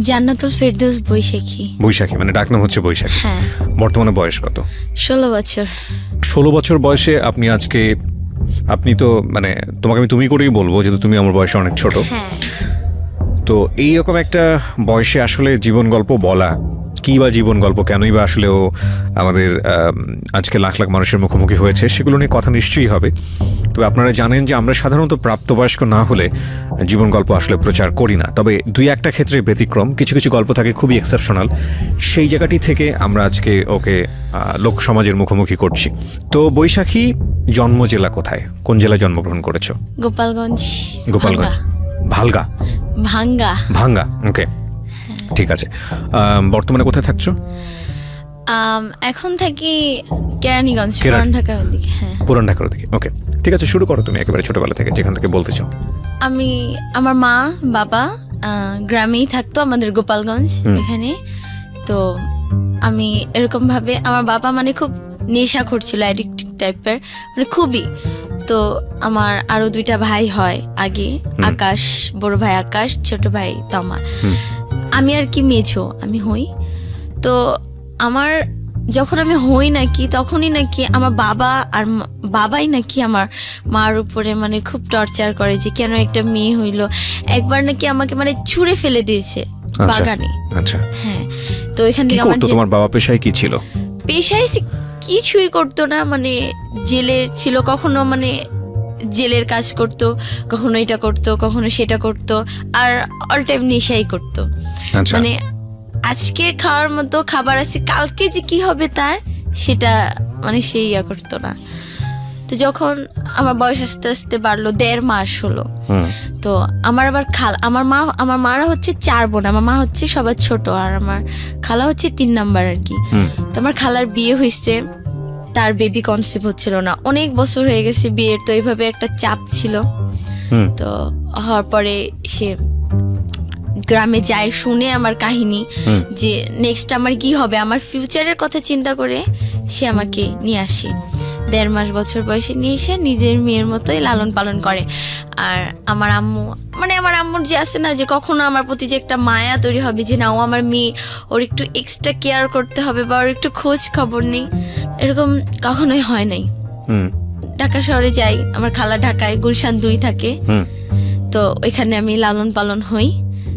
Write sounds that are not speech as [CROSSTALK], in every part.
জান্নাতুল ফেরদৌস বৈশাখী। বৈশাখী মানে ডাকনাম হচ্ছে বৈশাখী। হ্যাঁ। বর্তমানে বয়স কত? ষোলো বছর। ষোলো বছর বয়সে আপনি আজকে আপনি তো মানে তোমাকে আমি তুমি করেই বলব যেহেতু তুমি আমার বয়সে অনেক ছোট। হ্যাঁ। তো এইরকম একটা বয়সে আসলে জীবন গল্প বলা কি বা জীবন গল্প কেনই বা আসলে ও আমাদের আজকে লাখ লাখ মানুষের মুখোমুখি হয়েছে সেগুলো নিয়ে কথা নিশ্চয়ই হবে। তবে আপনারা জানেন যে আমরা সাধারণত প্রাপ্তবয়স্ক না হলে জীবন গল্প আসলে প্রচার করি না। তবে দুই একটা ক্ষেত্রে ব্যতিক্রম কিছু কিছু গল্প থাকে খুবই এক্সেপশনাল সেই জায়গাটি থেকে আমরা আজকে ওকে লোক সমাজের মুখোমুখি করছি। তো বৈশাখী জন্ম জেলা কোথায়? কোন জেলায় জন্মগ্রহণ করেছ? গোপালগঞ্জ গোপালগঞ্জ। ভালগা ভাঙ্গা? ভাঙ্গা। ওকে ঠিক আছে। বর্তমানে কোথায় থাকছো? এখন থাকি কেরানীগঞ্জ পুরান ঢাকার ওদিকে হ্যাঁ। পুরান ঢাকার দিকে ওকে ঠিক আছে শুরু করো তুমি একেবারে ছোটবেলা থেকে যেখান থেকে বলতে চাও। আমি আমার মা বাবা গ্রামেই থাকতো আমাদের গোপালগঞ্জ এখানে। তো আমি এরকম ভাবে আমার বাবা মানে খুব নেশা করছিল অ্যাডিক্টিভ টাইপের মানে খুবই। তো আমার আরও দুইটা ভাই হয় আগে আকাশ বড় ভাই আকাশ ছোট ভাই তমা। আমি আর কি মেঝো আমি হই। তো আমার যখন আমি হই নাকি তখনই নাকি আমার বাবা আর বাবাই নাকি আমার মার উপরে মানে খুব টর্চার করে যে কেন একটা মেয়ে হইল। একবার নাকি আমাকে মানে ছুঁড়ে ফেলে দিয়েছে আচ্ছা। বাগানে। আচ্ছা। হ্যাঁ তো এখান থেকে আমার তোমার বাবা? পেশায় কি ছিল? পেশায় কিছুই করতো না মানে জেলের ছিল কখনো মানে জেলের কাজ করতো কখনো এটা করতো কখনো সেটা করতো আর অল টাইম নেশাই করতো। আচ্ছা। মানে আজকে খাওয়ার মতো খাবার আছে কালকে যে কি হবে তার সেটা মানে সে ইয়া করতো না। তো যখন আমার বয়স আস্তে আস্তে বাড়লো দেড় মাস হলো তো আমার আবার খাল আমার মা আমার মারা হচ্ছে চার বোন আমার মা হচ্ছে সবার ছোট আর আমার খালা হচ্ছে তিন নাম্বার আর কি। তো আমার খালার বিয়ে হয়েছে তার বেবি কনসেপ্ট হচ্ছিল না। অনেক বছর হয়ে গেছে বিয়ের তো এইভাবে একটা চাপ ছিল। তো হওয়ার পরে সে গ্রামে যায় শুনে আমার কাহিনী যে নেক্সট আমার কি হবে? আমার ফিউচারের কথা চিন্তা করে সে আমাকে নিয়ে আসে। দেড় মাস বছর বয়সে নিয়ে এসে নিজের মেয়ের মতোই লালন পালন করে। আর আমার আম্মু মানে আমার আম্মুর যে আছে না যে কখনো আমার প্রতি যে একটা মায়া তৈরি হবে যে না ও আমার মেয়ে ওর একটু এক্সট্রা কেয়ার করতে হবে বা ওর একটু খোঁজ খবর নেই এরকম কখনোই হয় নাই। ঢাকা শহরে যাই আমার খালা ঢাকায় গুলশান দুই থাকে। তো ওইখানে আমি লালন পালন হই।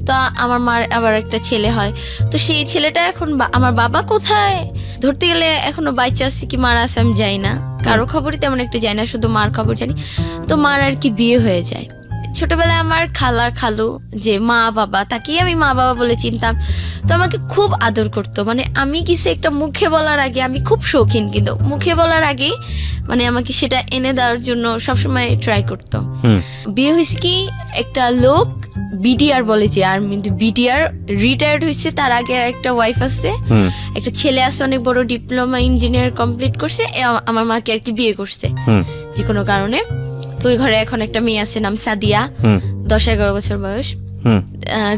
তো আমার মার আবার একটা ছেলে হয়। তো সেই ছেলেটা এখন আমার বাবা কোথায়? ধরতে গেলে এখনও বাচ্চা আছে কি মারা আছে আমি যাই না। কারও খবরই তেমন একটা যাই না শুধু মার খবর জানি। তো মার আর কি বিয়ে হয়ে যায়। ছোটবেলায় আমার খালা খালু যে মা বাবা তাকেই আমি মা বাবা বলে চিনতাম। তো আমাকে খুব আদর করতো। মানে আমি কিছু একটা মুখে বলার আগে আমি খুব শৌখিন কিন্তু মুখে বলার আগে মানে আমাকে সেটা এনে দেওয়ার জন্য সবসময় ট্রাই করতো। বিয়ে হয়েছে কি একটা লোক বিডিআর বলে যে আর বিডিআর রিটায়ার্ড হয়েছে তার আগে আর একটা ওয়াইফ আছে। একটা ছেলে আছে অনেক বড় ডিপ্লোমা ইঞ্জিনিয়ার কমপ্লিট করছে আমার মাকে আর কি বিয়ে করছে। হুম, যে কোনো কারণে। তো ওই ঘরে এখন একটা মেয়ে আছে নাম সাদিয়া দশ এগারো বছর বয়স।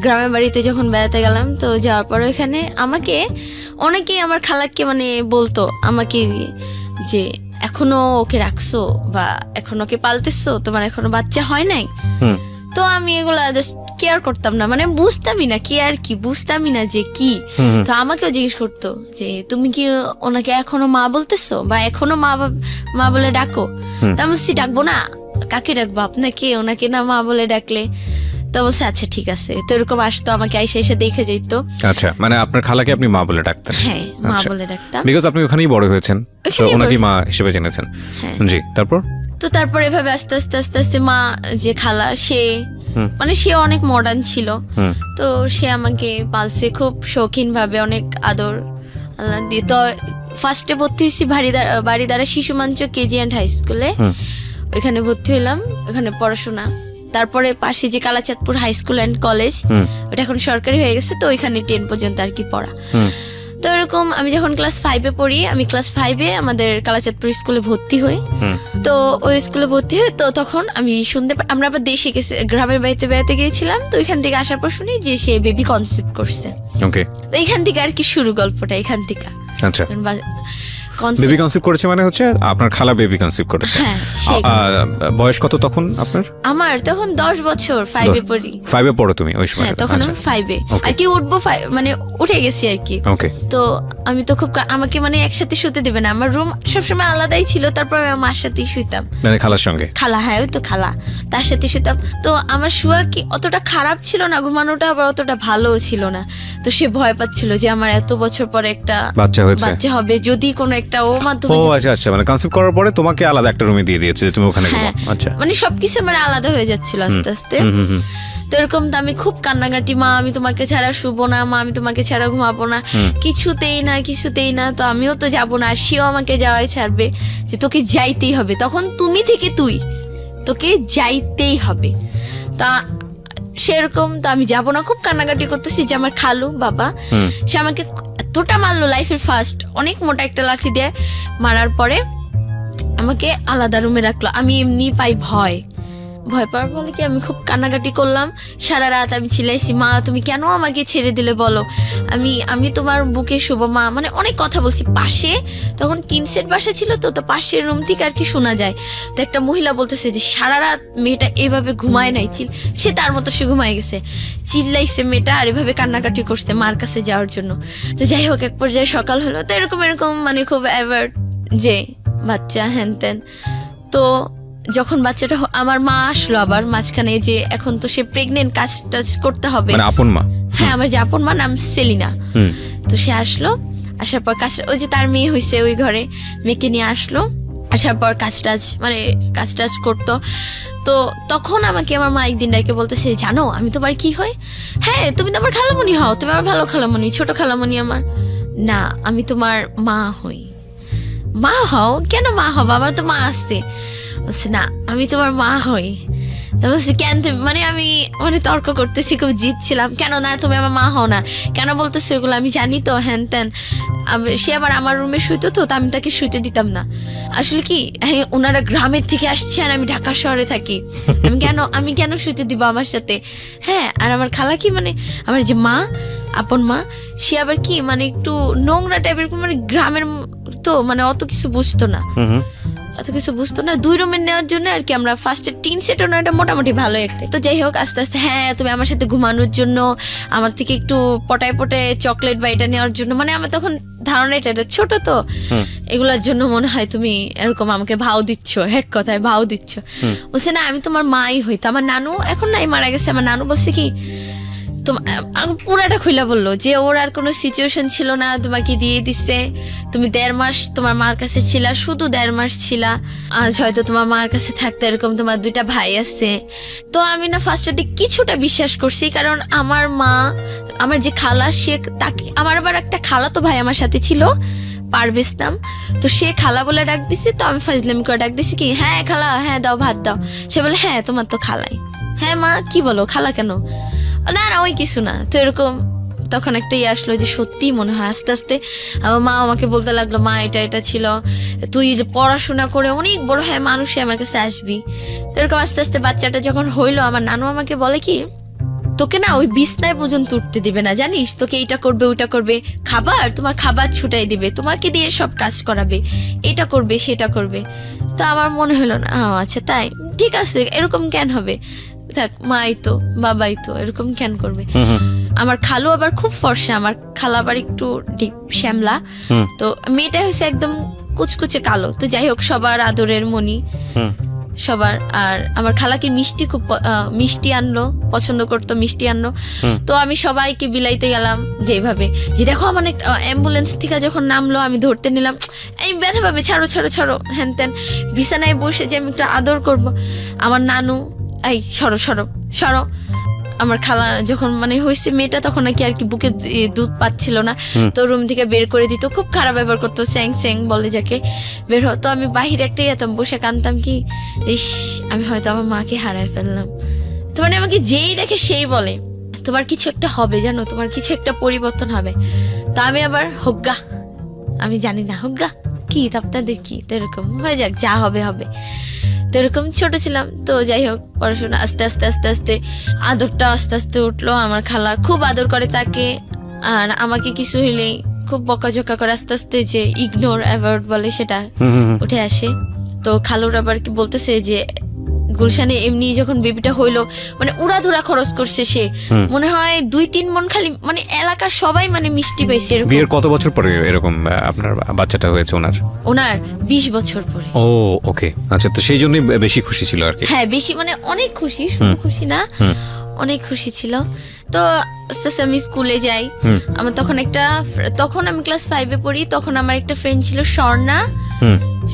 গ্রামের বাড়িতে যখন বেড়াতে গেলাম তো যাওয়ার পর ওখানে আমাকে অনেকেই আমার খালাকে মানে বলতো আমাকে যে এখনও ওকে রাখছো বা এখন ওকে পালতেছো তোমার এখনও বাচ্চা হয় নাই? তো আমি এগুলা জাস্ট কেয়ার করতাম না মানে বুঝতামই না কেয়ার কি বুঝতামই না যে কি। তো আমাকেও জিজ্ঞেস করতো যে তুমি কি ওনাকে এখনও মা বলতেছো বা এখনও মা মা বলে ডাকো। তা আমি ডাকবো না। কাকে ডাকবো? আপনাকে ওনাকে না মা বলে ডাকলে? তো বলছে আচ্ছা ঠিক আছে। তো এরকম আসতো আমাকে আইসে এসে দেখে যেত আচ্ছা মানে আপনার খালাকে আপনি মা বলে ডাকতেন? হ্যাঁ মা আচ্ছা। বলে ডাকতাম। বিকজ আপনি ওখানেই বড় হয়েছেন তো ওনাকে মা হিসেবে জেনেছেন। হ্যাঁ। জি তারপর? তো তারপর এভাবে আস্তে আস্তে আস্তে আস্তে মা যে খালা সে মানে সে অনেক মডার্ন ছিল। তো সে আমাকে পালসে খুব শৌখিন ভাবে অনেক আদর আল্লাহ দিয়ে। তো ফার্স্টে ভর্তি হয়েছি বাড়িদারা বাড়িদারা শিশু মঞ্চ কেজি অ্যান্ড হাই স্কুলে ওইখানে ভর্তি হইলাম ওখানে পড়াশোনা। তারপরে পাশে যে Kalachandpur high school and college ওটা এখন সরকারি হয়ে গেছে তো ওইখানে টেন পর্যন্ত আর কি পড়া। তো এরকম আমি যখন ক্লাস ফাইভে পড়ি আমি ক্লাস ফাইভে আমাদের কালাচাঁদপুর স্কুলে ভর্তি হই। তো ওই স্কুলে ভর্তি হই তো তখন আমি শুনতে আমরা আবার দেশে গেছি গ্রামের বাড়িতে বেড়াতে গিয়েছিলাম তো ওইখান থেকে আসার পর শুনি যে সে বেবি কনসেপ্ট করছে। তো এখান থেকে আর কি শুরু গল্পটা এখান থেকে। আচ্ছা। বেবি কনসিভ করেছে মানে হচ্ছে আপনার খালা বেবি কনসিভ করেছে। হ্যাঁ, সেই- বয়স কত তখন আপনার? আমার তখন দশ বছর ফাইভে পড়ি। ফাইভে পড়ো তুমি ওই সময়। হ্যাঁ তখন আমি ফাইভে Okay. আর কি উঠবো five- মানে উঠে গেছি আর কি। ওকে তো আমি তো খুব কা- আমাকে মানে একসাথে শুতে দেবে না। আমার রুম সবসময় আলাদাই ছিল তারপর আমি আমার মার সাথেই শুইতাম। মানে খালার সঙ্গে? খালা হ্যাঁ ওই তো খালা। তার সাথে শুতাম তো আমার শুয়া কি অতটা খারাপ ছিল না ঘুমানোটা আবার অতটা ভালোও ছিল না। তো সে ভয় পাচ্ছিল যে আমার এত বছর পরে একটা বাচ্চা হয়েছে। বাচ্চা হবে। যদি কোনো একটা ও মাধ্যমে ও আচ্ছা আচ্ছা মানে কনসিভ করার পরে তোমাকে আলাদা একটা রুমে দিয়ে দিয়েছে তুমি ওখানে হ্যাঁ ঘুমাও। আচ্ছা। মানে সবকিছু আমার আলাদা হয়ে যাচ্ছিল আস্তে আস্তে। তো এরকম তো আমি খুব কান্নাকাটি মা আমি তোমাকে ছাড়া শুবো না মা আমি তোমাকে ছাড়া ঘুমাবো না। কিছুতেই না কিছুতেই না তো আমিও তো যাব না আর সেও আমাকে যাওয়াই ছাড়বে যে তোকে যাইতেই হবে। তখন তুমি থেকে তুই তোকে যাইতেই হবে। তা সেরকম তো আমি যাব না। খুব কান্নাকাটি করতেছি যে আমার খালু বাবা সে আমাকে এতটা মারলো লাইফের ফার্স্ট। অনেক মোটা একটা লাঠি দিয়ে মারার পরে আমাকে আলাদা রুমে রাখল। আমি এমনি পাই ভয়। ভয় পাওয়ার ফলে কি আমি খুব কান্নাকাটি করলাম? সারা রাত আমি চিলাইছি মা, তুমি কেন আমাকে ছেড়ে দিলে বলো? আমি আমি তোমার বুকে শুভ মা মানে অনেক কথা বলছি। পাশে তখন টিন সেট বাসা ছিল তো তো পাশের রুম থেকে আর কি শোনা যায়। তো একটা মহিলা বলতেছে যে, সারা রাত মেয়েটা এভাবে ঘুমায় নাই। চিল, সে তার মতো সে ঘুমায় গেছে। চিল্লাইছে মেয়েটা আর এভাবে কান্নাকাটি করছে মার কাছে যাওয়ার জন্য। তো যাই হোক, এক পর্যায়ে সকাল হলো, তো এরকম এরকম মানে খুব অ্যাভার্ট যে বাচ্চা হ্যান ত্যান তো যখন বাচ্চাটা আমার মা আসলো আবার মাঝখানে যে এখন তো সে প্রেগনেন্ট কাজ টাজ করতে হবে। মানে আপন মা? হ্যাঁ আমার যে আপন মা নাম সেলিনা। তো সে আসলো আসার পর কাজ ওই যে তার মেয়ে হয়েছে ওই ঘরে মেয়েকে নিয়ে আসলো। আসার পর কাজ টাজ মানে কাজ টাজ করতো। তো তখন আমাকে আমার মা একদিন ডাকে বলতেছে জানো আমি তোমার কি হয় হ্যাঁ তুমি তো আমার খালামণি হও তুমি আমার ভালো খালামণি ছোট খালামণি আমার। না আমি তোমার মা হই। মা হও? কেন মা হব আমার তো মা আসছে। বলছে, না, আমি তোমার মা হই। তা বলছি, কেন তুমি মানে আমি মানে তর্ক করতেছি, খুব জিতছিলাম। কেন না, তুমি আমার মা হও না? কেন বলতেছো এগুলো? আমি জানি তো, হ্যান ত্যান। সে আবার আমার রুমে শুইতো তো আমি তাকে শুইতে দিতাম না। আসলে কি হ্যাঁ ওনারা গ্রামের থেকে আসছে আর আমি ঢাকা শহরে থাকি। আমি কেন আমি কেন শুইতে দিব আমার সাথে? হ্যাঁ আর আমার খালা কি মানে আমার যে মা, আপন মা, সে আবার কি মানে একটু নোংরা টাইপের মানে গ্রামের তো মানে অত কিছু বুঝতো না। এত কিছু বুঝতো না। দুই রুমের নেওয়ার জন্য আর কি আমরা ফার্স্টে তিন সেটও না এটা মোটামুটি ভালো একটা। তো যাই হোক আস্তে আস্তে হ্যাঁ তুমি আমার সাথে ঘুমানোর জন্য আমার থেকে একটু পটায় পটায় চকলেট বা এটা নেওয়ার জন্য মানে আমার তখন ধারণা এটা এটা ছোট তো। এগুলোর জন্য মনে হয় তুমি এরকম আমাকে ভাও দিচ্ছ এক কথায় ভাও দিচ্ছ। বলছে না আমি তোমার মাই হই। তো আমার নানু এখন নাই মারা গেছে। আমার নানু বলছে কি তোমার পুরাটা খুলে বলল যে ওর আর কোনো সিচুয়েশন ছিল না, তোমাকে দিয়ে দিছে। তুমি দেড় মাস তোমার মার কাছে ছিলা, শুধু দেড় মাস ছিলা। আজ হয়তো তোমার মার কাছে থাকতে এরকম তোমার দুইটা ভাই আছে। তো আমি না ফার্স্টের দিক কিছুটা বিশ্বাস করছি, কারণ আমার মা, আমার যে খালা, সে তাকে আমার আবার একটা খালা তো ভাই আমার সাথে ছিল, পারভেজ নাম। তো সে খালা বলে ডাক দিছে, তো আমি ফাজলাম করে ডাক দিছি কি হ্যাঁ খালা হ্যাঁ দাও, ভাত দাও। সে বলে হ্যাঁ তোমার তো খালাই। হ্যাঁ মা, কি বলো, খালা কেন? না না, ওই কিছু না। তো এরকম তখন একটা ইয়ে আসলো যে সত্যি মনে হয় আস্তে আস্তে আমার মা আমাকে বলতে লাগল, মা, এটা এটা ছিল। তুই পড়াশোনা করে অনেক বড় হ্যাঁ মানুষই আমার কাছে আসবি। তো এরকম আস্তে আস্তে বাচ্চাটা যখন হইল, আমার নানু আমাকে বলে কি, তোকে না ওই বিছনায় পর্যন্ত উঠতে দিবে না, জানিস? তোকে এইটা করবে, ওইটা করবে। খাবার তোমার খাবার ছুটাই দিবে, তোমাকে দিয়ে সব কাজ করাবে। এটা করবে, সেটা করবে। তো আমার মনে হলো না আচ্ছা তাই। ঠিক আছে, এরকম কেন হবে? থাক মাই তো বাবাই তো এরকম কেন করবে? আমার খালু আবার খুব ফর্সা আমার খালা আবার একটু ডিপ শ্যামলা। তো মেয়েটা হচ্ছে একদম কুচকুচে কালো। তো যাই হোক সবার আদরের মনি সবার আর আমার খালাকে মিষ্টি খুব মিষ্টি আনলো পছন্দ করতো মিষ্টি আনলো। তো আমি সবাইকে বিলাইতে গেলাম যেভাবে যে দেখো আমার একটা অ্যাম্বুলেন্স থেকে যখন নামলো আমি ধরতে নিলাম এই ব্যথা পাবে ছাড়ো ছাড়ো ছাড়ো হ্যান ত্যান বিছানায় বসে যে আমি একটা আদর করব আমার নানু এই সরো সরো সরো। আমার খালা যখন মানে হয়েছে মেয়েটা তখন নাকি আর কি বুকে দুধ পাচ্ছিল না। তো রুম থেকে বের করে দিত খুব খারাপ ব্যবহার করতো স্যাং স্যাং বলে যাকে। বের হতো আমি বাহিরে একটাই যেতাম বসে কানতাম কি ইস আমি হয়তো আমার মাকে হারায় ফেললাম। তো মানে আমাকে যেই দেখে সেই বলে তোমার কিছু একটা হবে জানো তোমার কিছু একটা পরিবর্তন হবে। তা আমি আবার হোগা আমি জানি না হোগা কি আপনাদের কি? তো এরকম হয়ে যাক যা হবে হবে। তো এরকম ছোট ছিলাম তো যাই হোক পড়াশোনা আস্তে আস্তে আস্তে আস্তে আদরটা আস্তে আস্তে উঠল আমার খালা খুব আদর করে তাকে আর আমাকে কিছু হইলেই খুব বকাঝকা করে আস্তে আস্তে যে ইগনোর অ্যাওয়ার্ড বলে সেটা। উঠে আসে তো খালুর আবার কি বলতেছে যে গুলশানে এমনি যখন বেবিটা হইল মানে উড়াধুরা খরচ করছে সে। মনে হয় দুই তিন মন খালি মানে এলাকার সবাই মানে মিষ্টি পাইছে এরকম। বিয়ের কত বছর পরে এরকম আপনার বাচ্চাটা হয়েছে ওনার? ওনার বিশ বছর পরে। ও ওকে। আচ্ছা তো সেই জন্যই বেশি খুশি ছিল আর কি। হ্যাঁ বেশি মানে অনেক খুশি শুধু খুশি না অনেক খুশি ছিল। তো আস্তে আস্তে আমি স্কুলে যাই। আমার তখন একটা তখন আমি ক্লাস ফাইভে পড়ি তখন আমার একটা ফ্রেন্ড ছিল স্বর্ণা।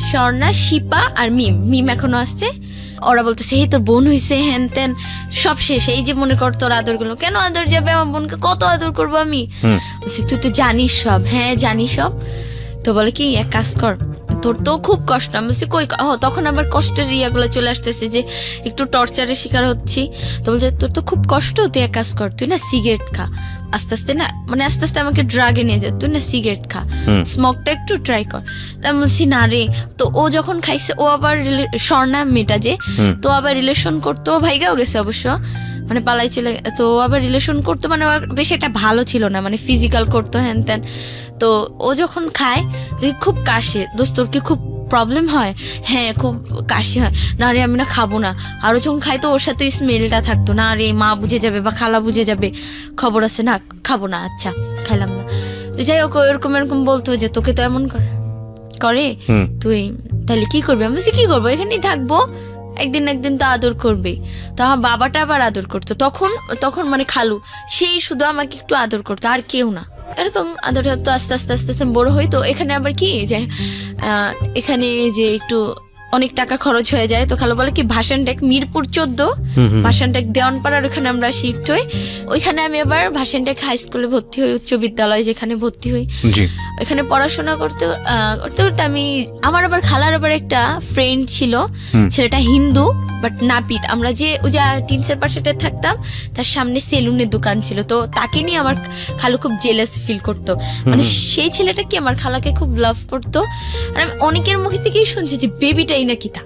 স্বর্ণা শিপা আর মিম। মিম এখনও আসছে ওরা বলতেছে হে তোর বোন হইছে? হ্যান ত্যান। সব শেষ। এই যে মনে কর তোর আদরগুলো কেন আদর যাবে? আমার বোনকে কত আদর করব আমি? বলছি তুই তো জানিস সব। হ্যাঁ জানি সব। তো বলে কি এক কাজ কর। তোর তো খুব কষ্ট। আমি বলছি কই ও তখন আবার কষ্টের ইয়াগুলো চলে আসতেছে যে একটু টর্চারের শিকার হচ্ছি। তো বলছে তোর তো খুব কষ্ট। তুই এক কাজ কর। তুই না সিগারেট খা। আস্তে আস্তে না মানে আস্তে আস্তে আমাকে ড্রাগে নিয়ে যেত তুই না সিগারেট খা। স্মোকটা একটু ট্রাই কর। বলছি না রে। তো ও যখন খাইছে ও আবার স্বর্ণা মেয়েটা যে তো আবার রিলেশন করতো ও ভাইগাও গেছে অবশ্য। মানে পালাই চলে তো ও আবার রিলেশন করতো মানে বেশ একটা ভালো ছিল না মানে ফিজিক্যাল করতো হ্যান ত্যান। তো ও যখন খায় দেখি খুব কাশে। দোস্ত তোর কি খুব প্রবলেম হয়। হ্যাঁ খুব কাশি হয়। না রে আমি না খাব না। আরও যখন খাই তো ওর সাথে স্মেলটা থাকতো। না রে মা বুঝে যাবে বা খালা বুঝে যাবে। খবর আছে না? খাব না আচ্ছা খাইলাম না। তো যাই হোক ও এরকম এরকম বলতো যে তোকে তো এমন করে করে। তুই তাহলে কি করবি? আমি বলছি কি করব? এখানেই থাকব। একদিন একদিন তো আদর করবে। তো আমার বাবাটা আবার আদর করতো। তখন তখন মানে খালু সেই শুধু আমাকে একটু আদর করতো আর কেউ না। এরকম আদরটা তো আস্তে আস্তে আস্তে আস্তে বড় হই তো এখানে আবার কি যে এখানে যে একটু অনেক টাকা খরচ হয়ে যায়। তো খালু বলে কি ভাসান ট্যাক মিরপুর চোদ্দ হুম, হুম। ভাসান ট্যাক দেওয়ানপাড়ার ওখানে আমরা শিফট হই। ওইখানে আমি আবার ভাসান ট্যাক হাই স্কুলে ভর্তি হই উচ্চ বিদ্যালয়ে যেখানে ভর্তি হই। এখানে পড়াশোনা করতে করতে করতে আমি আমার আবার খালার আবার একটা ফ্রেন্ড ছিল ছেলেটা হিন্দু বাট নাপিত। আমরা যে ওই যে টিনসের পাশেটা থাকতাম তার সামনে সেলুনের দোকান ছিল। তো তাকে নিয়ে আমার খালু খুব জেলাস ফিল করতো। মানে সেই ছেলেটা কি আমার খালাকে খুব লাভ করতো? আর আমি অনেকের মুখে থেকেই শুনছি যে বেবিটাই নাকি তা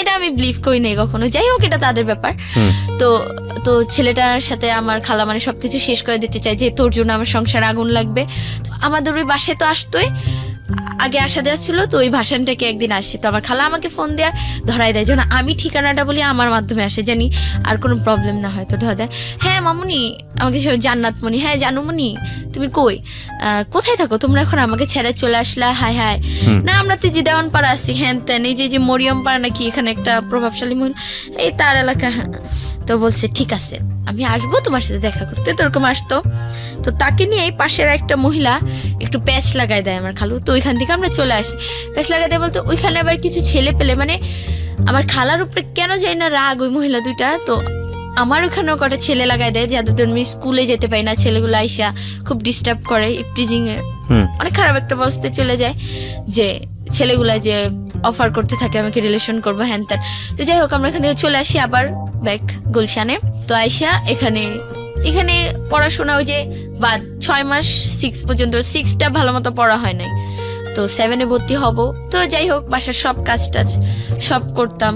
এটা আমি বিলিভ করি নাই কখনো। যাই হোক এটা তাদের ব্যাপার। তো তো ছেলেটার সাথে আমার খালা মানে সবকিছু শেষ করে দিতে চাই যে তোর জন্য আমার সংসার আগুন লাগবে। তো আমাদের ওই বাসায় তো আসতোই। আগে আসা দেওয়া ছিল তো ওই ভাষণটাকে একদিন আসছে তো আমার খালা আমাকে ফোন দেয়া ধরাই দেয় যেন আমি ঠিকানাটা বলি আমার মাধ্যমে আসে জানি আর কোনো প্রবলেম না হয়। তো ধরা দেয় হ্যাঁ মামুনি আমাকে সে জান্নাত মনি হ্যাঁ জানুমনি তুমি কই? কোথায় থাকো? তোমরা এখন আমাকে ছেড়ে চলে আসলা হায় হায়। না আমরা তো যে দেওয়ান পাড়া আছি। হ্যান ত্যান এই যে যে মরিয়ম পাড়া নাকি এখানে একটা প্রভাবশালী মহিলা? এই তার এলাকা হ্যাঁ। তো বলছে ঠিক আছে। আমি আসব তোমার সাথে দেখা করতে তো এরকম আসতো। তো তাকে নিয়ে পাশের একটা মহিলা একটু প্যাচ লাগাই দেয় আমার খালু। তো ওইখান থেকে আমরা চলে আসি। প্যাচ লাগাই দেয় বলতে ওইখানে আবার কিছু ছেলে পেলে মানে আমার খালার উপরে কেন যায় না রাগ ওই মহিলা দুইটা। তো আমার ওখানেও কটা ছেলে লাগাই দেয় যাদের আমি স্কুলে যেতে পারি না ছেলেগুলো আইসা খুব ডিস্টার্ব করে ইফটিজিং এ। অনেক খারাপ একটা অবস্থায় চলে যায় যে ছেলেগুলা যে অফার করতে থাকে আমাকে রিলেশন করব হ্যান ত্যান। তো যাই হোক আমরা এখান থেকে চলে আসি আবার ব্যাক গুলশানে। তো আইসা এখানে এখানে পড়াশোনা ওই যে বা ছয় মাস সিক্স পর্যন্ত সিক্সটা ভালো মতো পড়া হয় নাই। তো সেভেনে ভর্তি হব। তো যাই হোক বাসার সব কাজ টাজ সব করতাম।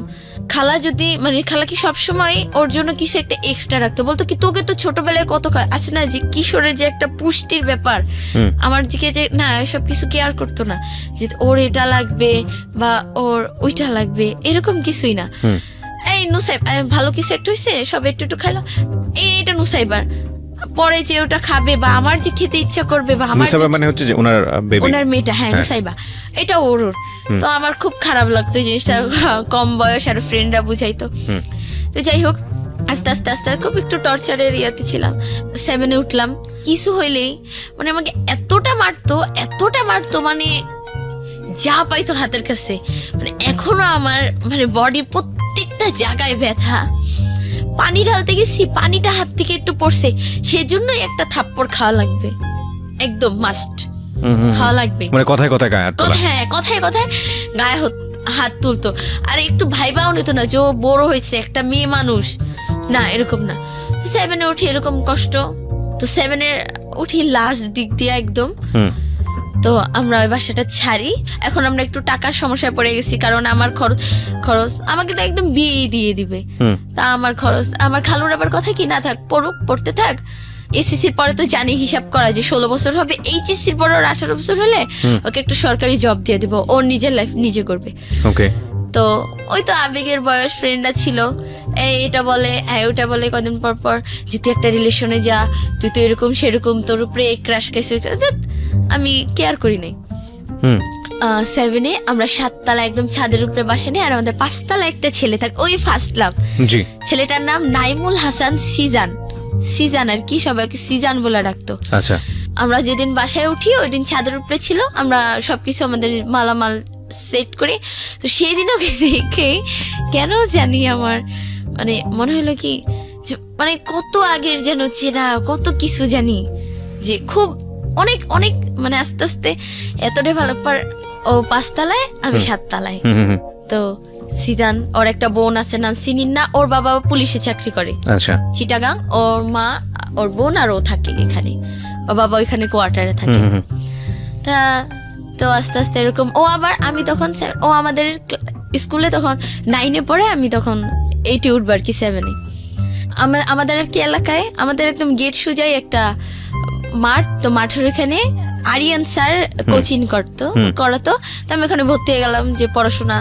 খালা যদি মানে খালা কি সবসময় ওর জন্য কিছু একটা এক্সট্রা রাখতো? বলতো কি তোকে তো ছোটবেলায় কত খায় আছে না যে কিশোরের যে একটা পুষ্টির ব্যাপার? আমার দিকে যে না এসব কিছু কেয়ার করতো না। যে ওর এটা লাগবে বা ওর ওইটা লাগবে এরকম কিছুই না। এই নুসাইব ভালো কিছু একটু হয়েছে সব একটু একটু খাইলো। এই এটা নুসাইবার। পরে যে ওটা খাবে বা আমার যে খেতে ইচ্ছা করবে বা আমার মানে হচ্ছে যে ওনার বেবি ওনার মেয়েটা হ্যাঁ নুসাইবা। এটা ওর তো আমার খুব খারাপ লাগতো জিনিসটা। [LAUGHS] কম বয়স আর ফ্রেন্ডরা বুঝাইতো। তো যাই হোক আস্তে আস্তে আস্তে খুব একটু টর্চারের ইয়াতে ছিলাম। সেভেনে উঠলাম। কিছু হইলেই মানে আমাকে এতটা মারতো এতটা মারতো মানে যা পাইতো হাতের কাছে। মানে এখনও আমার মানে বডির প্রত্যেকটা জায়গায় ব্যথা। পানি ঢালতে গেছি পানিটা হাত থেকে একটু পড়ছে সেজন্যই একটা থাপ্পড় খাওয়া লাগবে। একদম মাস্ট। খাওয়া লাগবে। মানে কথায় কথায় গায়ে হ্যাঁ কথায় কথায় গায়ে হত- তুলতো। আর একটু ভাইবাও নিত না যে ও বড় হয়েছে একটা মেয়ে মানুষ। না এরকম না। সেভেনে উঠি এরকম কষ্ট। তো সেভেনের উঠি লাস্ট দিক দিয়ে একদম। হুম। তো আমরা ওই বাসাটা ছাড়ি। এখন আমরা একটু টাকার সমস্যায় পড়ে গেছি কারণ আমার খরচ খরচ আমাকে তো একদম বিয়েই দিয়ে দিবে। তা আমার খরচ আমার খালুর আবার কথা কি? না থাক পড়ুক পড়তে থাক। এসএসসির পরে তো জানি হিসাব করা যে ষোলো বছর হবে এইচএসসির পরে ওর আঠারো বছর হলে ওকে একটু সরকারি জব দিয়ে দেবো ওর নিজের লাইফ নিজে করবে। ওকে তো ওই তো আবেগের বয়স ফ্রেন্ডরা ছিল। এই এটা বলে হ্যাঁ ওটা বলে কদিন পর পর যে তুই একটা রিলেশনে যা তুই তো এরকম সেরকম তোর উপরে ক্রাশ খাইছে আমি কেয়ার করি নাই। সেভেনে আমরা সাততলা একদম ছাদের উপরে বাসা নিয়ে আর আমাদের পাঁচতলা একটা ছেলে থাকে ওই ফার্স্ট লাভ ছেলেটার নাম নাইমুল হাসান সিজান। সিজান আর কি সবাইকে সিজান বলে ডাকতো। আচ্ছা। আমরা যেদিন বাসায় উঠি ওই দিন ছাদের উপরে ছিল আমরা সবকিছু আমাদের মালামাল সেট করে। তো সেই দিন ওকে দেখে কেন জানি আমার মানে মনে হলো কি যে মানে কত আগের যেন চেনা কত কিছু জানি যে খুব অনেক অনেক মানে আস্তে আস্তে এতটাই ভালো পর ও পাঁচতলায় আমি সাততলায়। তো সিজান ওর একটা বোন আছে না নাম সিনিন্না ওর বাবা পুলিশে চাকরি করে। আচ্ছা। চিটাগাং ওর মা ওর বোন আর ও থাকে এখানে। ওর বাবা ওইখানে কোয়ার্টারে থাকে। তা তো আস্তে আস্তে এরকম ও আবার আমি তখন ও আমাদের স্কুলে তখন নাইনে পড়ে আমি তখন এইটে উঠবো আর কি সেভেনে আমাদের আর কি এলাকায় আমাদের একদম গেট সুজাই একটা মাঠ তো মাঠের ওখানে আরিয়ান স্যার কোচিং করতো করাতো তো আমি ওখানে ভর্তি হয়ে গেলাম যে পড়াশোনা।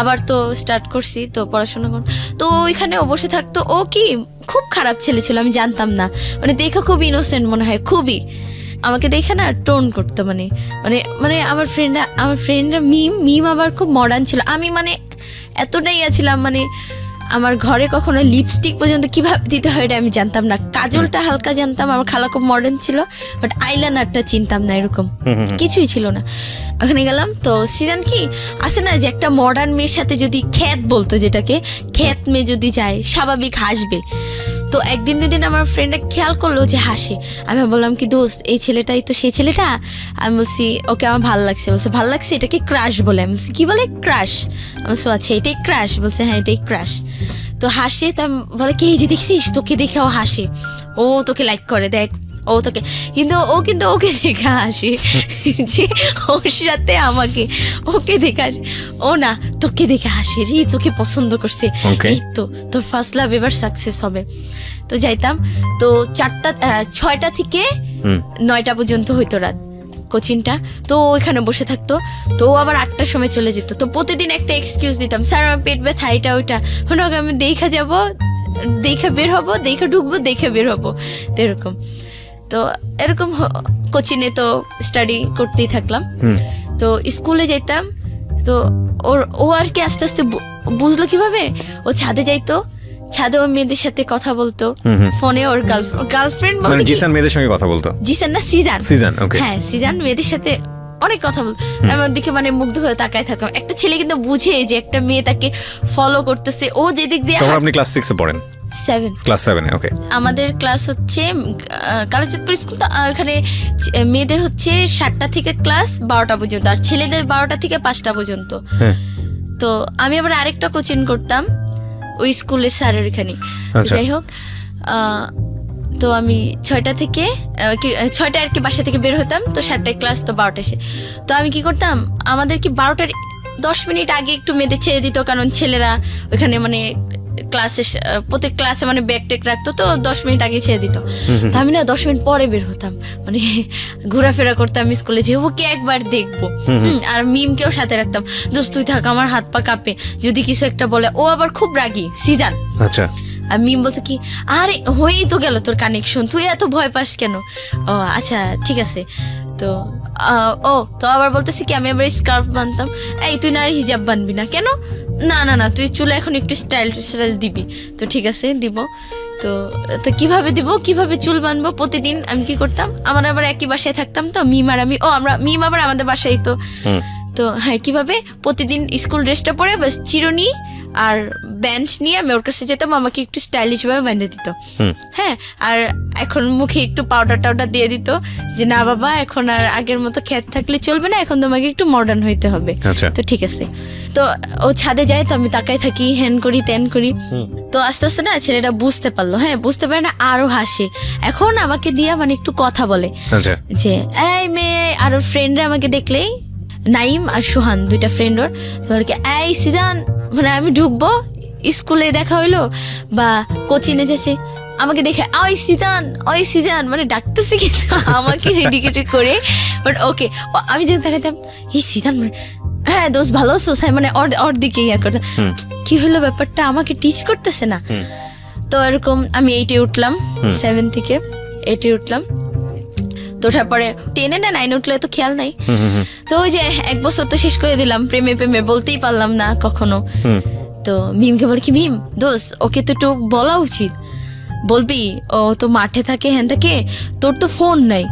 আবার তো স্টার্ট করছি তো পড়াশোনা কর তো ওইখানে ও বসে থাকতো ও কি খুব খারাপ ছেলে ছিল আমি জানতাম না। মানে দেখে খুব ইনোসেন্ট মনে হয় খুবই। আমাকে দেখে না টোন করতো মানে মানে মানে আমার ফ্রেন্ডরা আমার ফ্রেন্ডরা মিম মিম আবার খুব মডার্ন ছিল। আমি মানে এতটাই আছিলাম মানে আমার ঘরে কখনো লিপস্টিক পর্যন্ত কীভাবে দিতে হয় এটা আমি জানতাম না। কাজলটা হালকা জানতাম আমার খালা খুব মডার্ন ছিল বাট আইলাইনারটা চিনতাম না এরকম। কিছুই ছিল না। ওখানে গেলাম তো সিজন কি? আসে না যে একটা মডার্ন মেয়ের সাথে যদি খ্যাত বলতো যেটাকে খ্যাত মেয়ে যদি যায় স্বাভাবিক হাসবে। তো একদিন দুদিন আমার ফ্রেন্ডরা খেয়াল করল যে হাসে। আমি বললাম কি দোস্ত এই ছেলেটাই তো সেই ছেলেটা? আমি বলছি ওকে আমার ভালো লাগছে। বলছে ভালো লাগছে? এটাকে ক্রাশ বলে। আমি বলছি কী বলে ক্রাশ আমি বলছি, আচ্ছা এটাই ক্রাশ বলছে হ্যাঁ এটাই ক্রাশ তো হাসে তো বলে কি এই যে দেখছিস? তোকে দেখে ও হাসে। ও তোকে লাইক করে দেখ। ও তোকে কিন্তু ও কিন্তু ওকে দেখে হাসে। যে ওর সাথে আমাকে ওকে দেখে হাসে। ও না তোকে দেখে হাসে রে তোকে পছন্দ করছে। এই তো তোর ফার্স্ট লাভ এবার সাকসেস হবে। তো যাইতাম তো চারটা ছয়টা থেকে নয়টা পর্যন্ত হইতো রাত কোচিংটা। তো ওইখানে বসে থাকতো তো আবার আটটার সময় চলে যেত। তো প্রতিদিন একটা এক্সকিউজ দিতাম স্যার আমার পেট ব্যথা এটা ওইটা। হোক আমি দেখা যাব দেখে বের হব দেখে ঢুকবো দেখে বের হব। তো এরকম। তো এরকম কোচিংয়ে তো স্টাডি করতেই থাকলাম। হুম। তো স্কুলে যেতাম তো ওর ও আর কি আস্তে আস্তে বুঝলো কীভাবে? ও ছাদে যাইতো ছাদে ও মেয়েদের সাথে কথা বলতো। ফোনে ওর গার্লফ্রেন্ড গার্লফ্রেন্ড মানে জিসান মেয়েদের সঙ্গে কথা বলতো? জিসান না সিজান। সিজন ওকে হ্যাঁ সিজান মেয়েদের সাথে অনেক কথা বল আমি ওর দিকে মানে মুগ্ধ হয়ে তাকায় থাকতাম একটা ছেলে কিন্তু বুঝে যে একটা মেয়ে তাকে ফলো করতেছে। ও যেদিক দিয়ে আপনি ক্লাস সিক্সে পড়েন। সেভেন ক্লাস সেভেনে ওকে আমাদের ক্লাস হচ্ছে কালাচিতপুর স্কুল তো এখানে মেয়েদের হচ্ছে সাতটা থেকে ক্লাস বারোটা পর্যন্ত আর ছেলেদের বারোটা থেকে পাঁচটা পর্যন্ত। হ্যাঁ। তো আমি আবার আরেকটা কোচিং করতাম ওই স্কুলের স্যারের এখানে। আচ্ছা। যাই হোক তো আমি ছয়টা থেকে ছয়টা আর কি বাসা থেকে বের হতাম তো সাতটায় ক্লাস তো বারোটা এসে। তো আমি কি করতাম আমাদের কি বারোটার দশ মিনিট আগে একটু মেয়েদের ছেড়ে দিত কারণ ছেলেরা ওখানে মানে ক্লাসে প্রত্যেক ক্লাসে মানে ব্যাগ টেক রাখতো তো দশ মিনিট আগে ছেড়ে দিত। তো আমি না দশ মিনিট পরে বের হতাম। মানে [LAUGHS] ঘোরাফেরা করতাম স্কুলে যে ওকে একবার দেখব। আর মিমকেও সাথে রাখতাম। দোস্ত তুই থাক আমার হাত পা কাঁপে। যদি কিছু একটা বলে ও আবার খুব রাগি সিজান। আচ্ছা। আর মিম বলছে কি আরে হয়েই তো গেল তোর কানেকশন তুই এত ভয় পাস কেন? ও আচ্ছা ঠিক আছে। তো ও তো আবার বলতেছি কি আমি আবার স্কার্ফ বানতাম। এই তুই না আর হিজাব বানবি না কেন? না না না তুই চুলে এখন একটু স্টাইল স্টাইল দিবি। তো ঠিক আছে দিব। তো তো কীভাবে দিব? কীভাবে চুল বানবো প্রতিদিন? আমি কি করতাম? আমার আবার একই বাসায় থাকতাম তো মিম আর আমি। ও আমরা মিম আবার আমাদের বাসায় তো। তো হ্যাঁ কীভাবে? প্রতিদিন স্কুল ড্রেসটা পরে বাস চিরুনি আর বেঞ্চ নিয়ে আমি ওর কাছে যেতাম আমাকে একটু স্টাইলিশ ভাবে বেঁধে দিত। হ্যাঁ আর এখন মুখে একটু পাউডার টাউডার দিয়ে দিত যে না বাবা এখন আর আগের মতো খ্যাত থাকলে চলবে না এখন তোমাকে একটু মডার্ন হইতে হবে। আচ্ছা। তো ঠিক আছে। তো ও ছাদে যায় তো আমি তাকাই থাকি হ্যান করি ত্যান করি। তো আস্তে আস্তে না ছেলেটা বুঝতে পারল হ্যাঁ বুঝতে পারে না আরও হাসে। এখন আমাকে দিয়ে মানে একটু কথা বলে। আচ্ছা। যে এই মেয়ে আর ওর ফ্রেন্ডরা আমাকে দেখলেই নাইম আর সুহান দুইটা ফ্রেন্ড ওর। তো বলে কি এই সিদান মানে আমি ঢুকবো স্কুলে দেখা হইল বা কোচিংয়ে যাচ্ছে আমাকে দেখে ওই সিজান ওই সিজান মানে ডাকতেছে কিন্তু আমাকে রেডিকেটেড করে। বাট ওকে আমি যখন দেখাতাম এই সিজান মানে হ্যাঁ দোষ ভালো স্যার মানে ওর দিকে ইয়া করতে কি হলো ব্যাপারটা? আমাকে টিচ করতেছে না। তো এরকম আমি এইটে উঠলাম সেভেন থেকে এইটে উঠলাম। তো তারপরে টেনে না নাইন উঠলে তো খেয়াল নাই। তো ওই যে এক বছর তো শেষ করে দিলাম প্রেমে প্রেমে বলতেই পারলাম না কখনো। তো মিমকে বলে কি মিম দোষ ওকে তো একটু বলা উচিত। বলবি ও তো মাঠে থাকে হ্যান থাকে তোর তো ফোন নাই।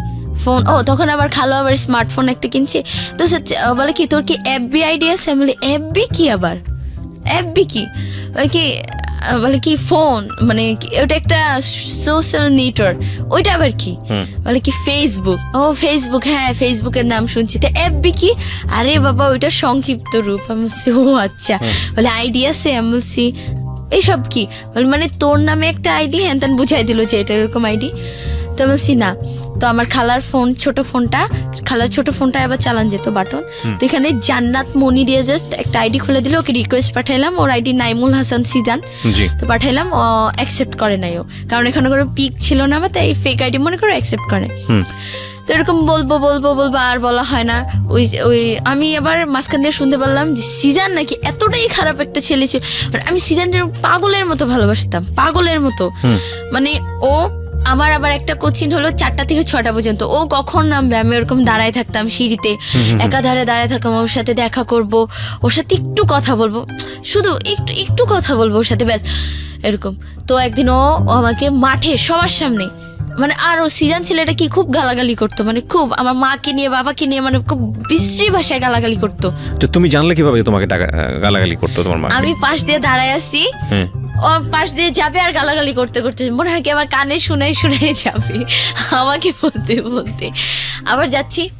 ফোন ও তখন আবার খালো আবার স্মার্টফোন একটা কিনছে। তো সে বলে কি তোর কি এফবি আইডি আছে? আমি বলি এফবি কি আবার? এফবি কি? কি বলে কি ফোন মানে ওটা একটা সোশ্যাল নেটওয়ার্ক ওইটা আবার কি? বলে কি ফেসবুক ও ফেসবুক হ্যাঁ ফেসবুকের নাম শুনছি। তো এফবি কি? আরে বাবা ওইটা সংক্ষিপ্ত রূপ আমি বলছি ও আচ্ছা। বলে আইডিয়া সে আমি বলছি এইসব কি? মানে তোর নামে একটা আইডি হ্যান তেন বুঝাই দিল যে এটা এরকম আইডি তো বলছি না। তো আমার খালার ফোন ছোট ফোনটা খালার ছোট ফোনটা আবার চালান যেত বাটন। তো এখানে জান্নাত মনি দিয়ে জাস্ট একটা আইডি খুলে দিল ওকে রিকোয়েস্ট পাঠাইলাম। ওর আইডি নাইমুল হাসান সিজান। জি। তো পাঠাইলাম অ্যাকসেপ্ট করে নাই ও। কারণ এখানে কোনো পিক ছিল না আমার তাই ফেক আইডি মনে করে অ্যাকসেপ্ট করে। তো এরকম বলব বলব বলব আর বলা হয় না। ওই ওই আমি আবার মাঝখান দিয়ে শুনতে পারলাম যে সিজান নাকি এতটাই খারাপ একটা ছেলে ছিল। মানে আমি সিজানের পাগলের মতো ভালোবাসতাম পাগলের মতো। মানে ও আমার আবার একটা কোচিং হলো চারটা থেকে ছটা পর্যন্ত। ও কখন নামবে? আমি ওরকম দাঁড়ায় থাকতাম সিঁড়িতে। একাধারে দাঁড়ায় থাকতাম ওর সাথে দেখা করব ওর সাথে একটু কথা বলব। শুধু একটু একটু কথা বলব ওর সাথে ব্যাস এরকম। তো একদিন ও আমাকে মাঠে সবার সামনে মানে আর ও সিজন ছেলেটা কি খুব গালাগালি করতো মানে খুব আমার মাকে নিয়ে বাবাকে নিয়ে মানে খুব বিশ্রী ভাষায় গালাগালি করতো। তো তুমি জানলে কীভাবে তোমাকে টাকা গালাগালি করতো তোমার মা? আমি পাশ দিয়ে দাঁড়ায় আছি। ও পাশ দিয়ে যাবে আর গালাগালি করতে করতে মনে হয় কি আমার কানে শুনাই শুনাই যাবে। আমাকে বলতে বলতে। আবার যাচ্ছি।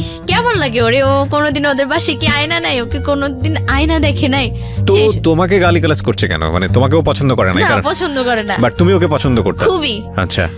ইস, কেমন লাগে ওরে ও কোনোদিন ওদের বাসে কি আয়না নাই? ওকে কোনোদিন আয়না দেখে নাই? তো তোমাকে গালিগালাজ করছে কেন? মানে তোমাকেও পছন্দ করে না পছন্দ করে না। বাট তুমি ওকে পছন্দ করতে? খুবই। আচ্ছা।